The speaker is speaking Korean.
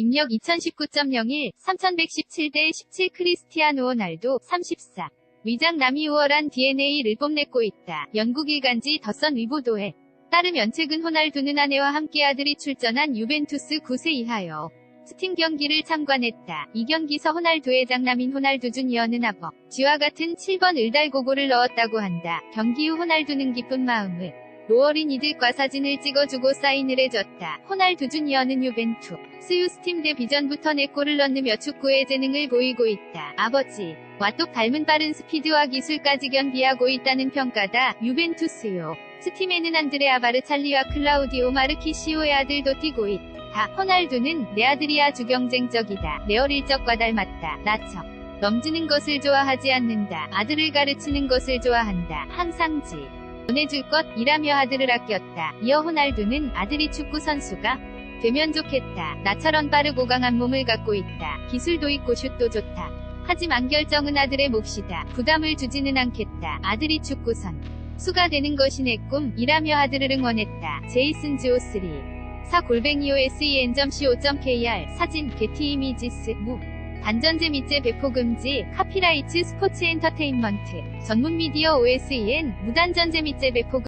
입력 2019.01 3117대 17 크리스티아노 호날두 34 위장 남이 우월한 DNA를 뽐내고 있다. 영국 일간지 더선 위보도에 따르면 최근 호날두는 아내와 함께 아들이 출전한 유벤투스 9세 이하여 스팀 경기를 참관했다. 이 경기서 호날두의 장남인 호날두 주니어는 아버 지와 같은 7번 을달고고를 넣었다고 한다. 경기 후 호날두는 기쁜 마음을 로어린 이들과 사진을 찍어주고 사인을 해줬다. 호날두 주니어는 유벤투 스유 스팀 대 비전부터 4골을 넣으며 축구의 재능을 보이고 있다. 아버지 와 똑 닮은 빠른 스피드와 기술까지 겸비하고 있다는 평가다. 유벤투스요. 스팀에는 안드레 아 바르 찰리와 클라우디오 마르키시오의 아들도 뛰고 있다. 호날두는 내 아들이 아주 경쟁적이다. 내 어릴 적과 닮았다. 나처. 넘지는 것을 좋아하지 않는다. 아들을 가르치는 것을 좋아한다. 항상 지. 보내줄 것이라며 아들을 아꼈다. 이어 호날두는 아들이 축구 선수가 되면 좋겠다. 나처럼 빠르고 강한 몸을 갖고 있다. 기술도 있고 슛도 좋다. 하지만 결정은 아들의 몫이다. 부담을 주지는 않겠다. 아들이 축구 선. 수가 되는 것이 내 꿈 이라며 아들을 응원했다. 제이슨 지오3 사 골뱅이오 sen.co.kr 사진 게티 이미지스 무 반전제 밑제 배포 금지 카피라이트 스포츠 엔터테인먼트 전문 미디어 OSEN 무단전제 밑제 배포